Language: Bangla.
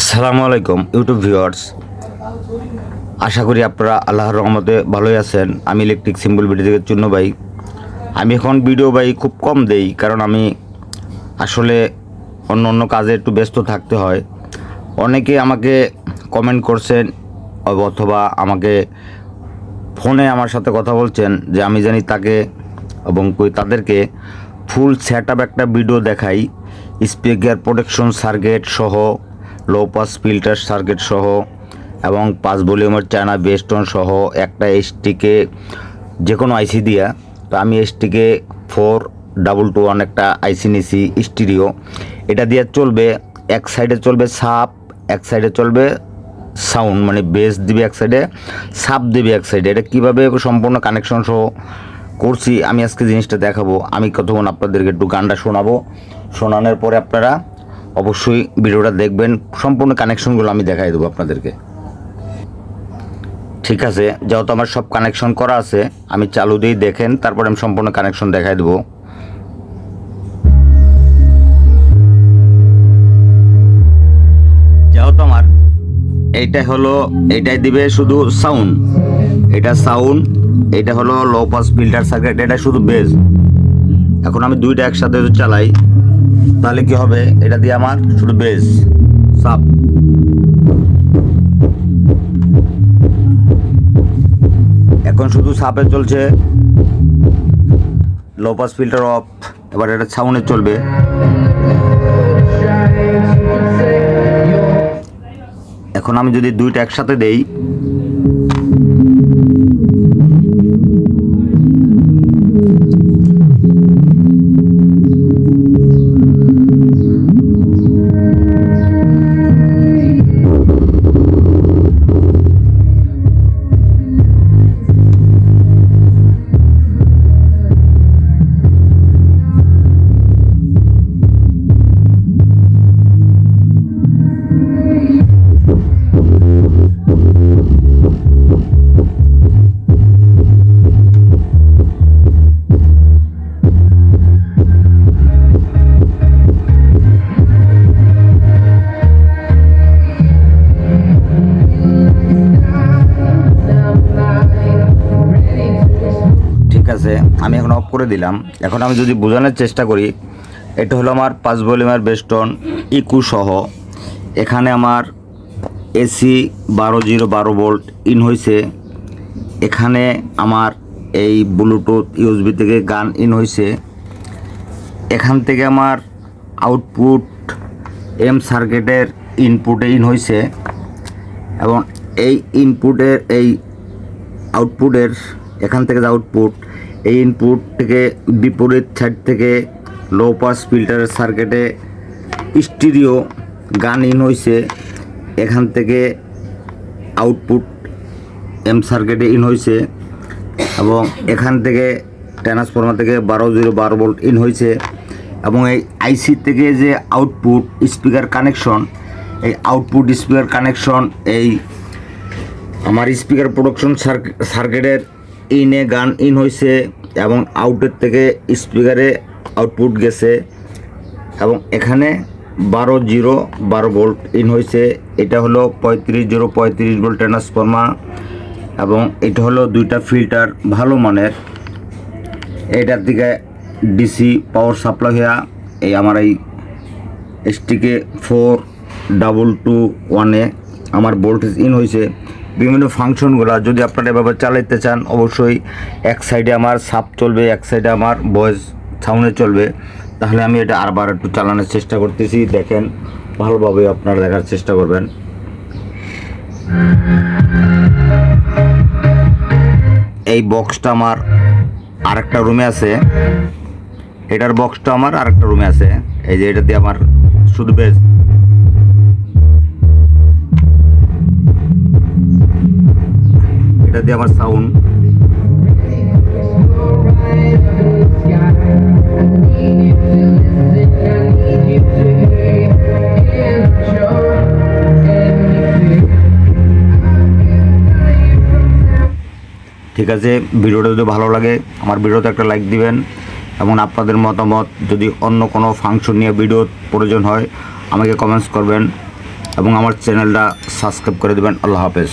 আসসালামু আলাইকুম ইউটিউব ভিউয়ার্স আশা করি আপনারা আল্লাহর রহমতে ভালোই আছেন। আমি ইলেকট্রিক সিম্বল ভিডিও থেকে চূন্য ভাই। আমি এখন ভিডিও ভাই খুব কম দেই, কারণ আমি আসলে অন্য অন্য কাজে একটু ব্যস্ত থাকতে হয়। অনেকে আমাকে কমেন্ট করছেন, অথবা আমাকে ফোনে আমার সাথে কথা বলছেন, যে আমি জানি তাকে এবং তাদেরকে ফুল সেট একটা ভিডিও দেখাই। স্পিকার প্রোটেকশন সার্কিট সহ লো পাস ফিল্টার সার্কিট সহ এবং পাঁচ ভলিউমের চায়না বেস্টন সহ একটা এসটিকে যে কোনো আইসি দিয়া। তো আমি STK four double two one একটা আইসি নিছি, স্টিরিও। এটা দিয়ে চলবে, এক সাইডে চলবে সাপ, এক সাইডে চলবে সাউন্ড মানে বেস দিবে এক সাইডে, সাপ দিবে এক সাইডে। এটা কীভাবে সম্পূর্ণ কানেকশন সহ করছি, আমি আজকে জিনিসটা দেখাবো। আমি কতক্ষণ আপনাদেরকে একটু গানটা শোনাবো। শোনানোর পরে আপনারা অবশ্যই ভিডিওটা দেখবেন। সম্পূর্ণ কানেকশনগুলো আমি দেখাই দেবো আপনাদেরকে। ঠিক আছে, যেহেতু আমার সব কানেকশন করা আছে, আমি চালু দিয়েই দেখেন, তারপরে আমি সম্পূর্ণ কানেকশন দেখাই দেবো। আমার এইটা হলো এটাই দিবে শুধু সাউন্ড এটা সাউন্ড এটা হলো লো পাস ফিল্টার সার্কিট এটা শুধু বেস এখন আমি দুইটা একসাথে চালাই তাহলে কি হবে? এটা দিয়ে আমার শুধু বেস সাপ এখন শুধু সাপে চলছে। লো পাস ফিল্টার অফ এবার এটা সাউন্ডে চলবে। এখন আমি যদি দুইটা একসাথে দেই আমি এখন অফ করে দিলাম। এখন আমি যদি বোঝানোর চেষ্টা করি, এটা হলো আমার পাঁচ ভলিউমের বেস্টন ইকু সহ। এখানে আমার এসি বারো জিরো বারো ভোল্ট ইন হয়েছে এখানে আমার এই ব্লুটুথ ইউএসবি থেকে গান ইন হয়েছে এখান থেকে আমার আউটপুট এম সার্কিটের ইনপুটে ইন হয়েছে এবং এই ইনপুটের এই আউটপুটের এখান থেকে যে আউটপুট এই ইনপুট থেকে বিপরীত সাইড থেকে লো পাস ফিল্টারের সার্কিটে স্টিরিও গান ইন হয়েছে এখান থেকে আউটপুট এম সার্কিটে ইন হয়েছে এবং এখান থেকে ট্রান্সফর্মার থেকে বারো জিরো বারো ভোল্ট ইন হয়েছে এবং এই আইসি থেকে যে আউটপুট স্পিকার কানেকশন এই আউটপুট স্পিকার কানেকশন এই আমার স্পিকার প্রোডাকশন সার্কিটের ইনে গান ইন হয়েছে এবং আউটের থেকে স্পিকারে আউটপুট গেছে এবং এখানে বারো জিরো বারো ভোল্ট ইন হয়েছে এটা হলো পঁয়ত্রিশ জিরো পঁয়ত্রিশ ভোল্ট ট্রান্সফর্মার এবং এটা হলো দুইটা ফিল্টার ভালো মানের। এটার দিকে ডিসি পাওয়ার সাপ্লাই হইয়া এই আমার এই এসটিকে ফোর ডাবল টু ওয়ানে আমার ভোল্টেজ ইন হয়েছে বিভিন্ন ফাংশনগুলো, যদি আপনারা এভাবে চালাইতে চান, অবশ্যই এক সাইডে আমার সাপ চলবে, এক সাইডে আমার ভয়েস সাউন্ডে চলবে। তাহলে আমি এটা আরবার একটু চালানোর চেষ্টা করতেছি, দেখেন, ভালোভাবে আপনারা দেখার চেষ্টা করবেন। এই বক্সটা আমার আরেকটা রুমে আছে। এটার বক্সটা আমার আরেকটা রুমে আছে। এই যে এটা দিয়ে আমার শুধু বেশ এটা দিয়ে আমার সাউন্ড ঠিক আছে, ভিডিওটা যদি ভালো লাগে, আমার ভিডিওতে একটা লাইক দিবেন এবং আপনাদের মতামত যদি অন্য কোনো ফাংশন নিয়ে ভিডিও প্রয়োজন হয়, আমাকে কমেন্টস করবেন এবং আমার চ্যানেলটা সাবস্ক্রাইব করে দেবেন। আল্লাহ হাফেজ।